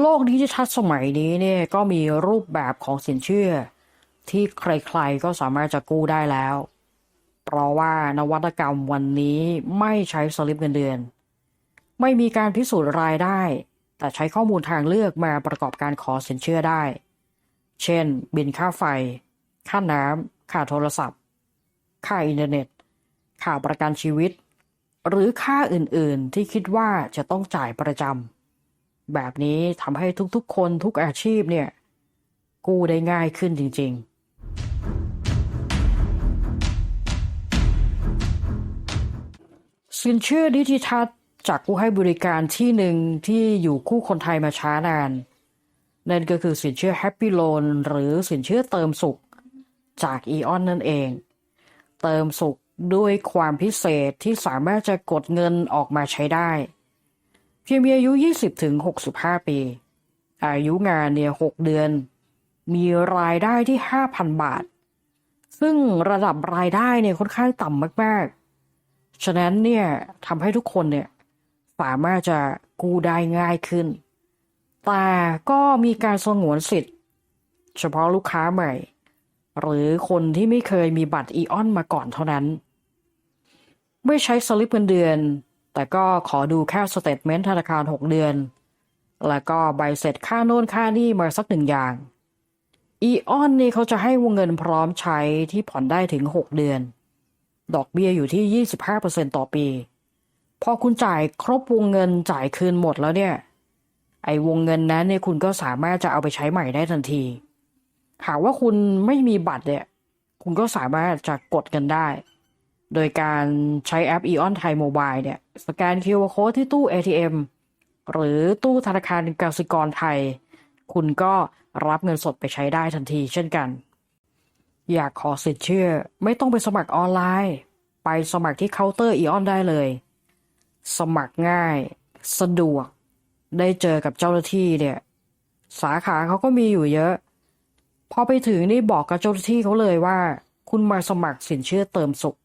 โลกดิจิทัลสมัยนี้เนี่ยก็มีรูปแบบของสินเชื่อ ที่ใครๆก็สามารถจะกู้ได้แล้ว เพราะว่านวัตกรรมวันนี้ไม่ใช้สลิปเงินเดือน ไม่มีการพิสูจน์รายได้ แต่ใช้ข้อมูลทางเลือกมาประกอบการขอสินเชื่อได้ เช่น บินค่าไฟ ค่าน้ำค่าโทรศัพท์ ค่าอินเทอร์เน็ต ค่าประกันชีวิต หรือค่าอื่นๆที่คิดว่าจะต้องจ่ายประจำ แบบนี้ทำให้ทุกๆ คนทุกอาชีพเนี่ย กู้ได้ง่ายขึ้นจริง ๆสินเชื่อดิจิทัลจากผู้ให้บริการที่หนึ่งที่อยู่คู่คนไทยมาช้านาน นั่นก็คือสินเชื่อ Happy Loan หรือสินเชื่อเติมสุขจากอีออนนั่นเอง เติมสุขด้วยความพิเศษที่สามารถจะกดเงินออกมาใช้ได้ เพียงมีอายุ 20ถึง65 ปี อายุงานเนี่ย 6 เดือน มีรายได้ที่ 5,000 บาท ซึ่งระดับรายได้เนี่ยค่อนข้างต่ำมากๆ ฉะนั้นเนี่ยทำให้ทุกคนเนี่ยสามารถจะกู้ได้ง่ายขึ้น แต่ก็มีการสงวนสิทธิ์ เฉพาะลูกค้าใหม่ หรือคนที่ไม่เคยมีบัตรอีออนมาก่อนเท่านั้น ไม่ใช้สลิปเงินเดือน แต่ก็ขอดูแค่สเตทเมนต์ธนาคาร 6 เดือน แล้วก็ใบเสร็จค่าโน่นค่านี่มาสักหนึ่งอย่างอีออนนี่เขาจะให้วงเงินพร้อมใช้ที่ผ่อนได้ถึง 6 เดือน ดอกเบี้ยอยู่ที่ 25%ต่อปี พอคุณจ่ายครบวงเงินจ่ายคืนหมดแล้วเนี่ย ไอ้วงเงินนั้นเนี่ยคุณก็สามารถจะเอาไปใช้ใหม่ได้ทันที หากว่าคุณไม่มีบัตรเนี่ย คุณก็สามารถจะกดกันได้ โดยการใช้แอป Eon Thai Mobile เนี่ยสแกน QR Code ที่ตู้ ATM หรือตู้ธนาคารกสิกรไทย คุณก็รับเงินสดไปใช้ได้ทันทีเช่นกัน อยากขอสิทธิ์เชื่อไม่ต้องไปสมัครออนไลน์ ไปสมัครที่เคาน์เตอร์ Eon ได้เลย สมัครง่าย สะดวก ได้เจอกับเจ้าหน้าที่เนี่ย สาขาเขาก็มีอยู่เยอะ พอไปถึงนี่บอกกับเจ้าหน้าที่เขาเลยว่า คุณมาสมัครสินเชื่อเติมสุข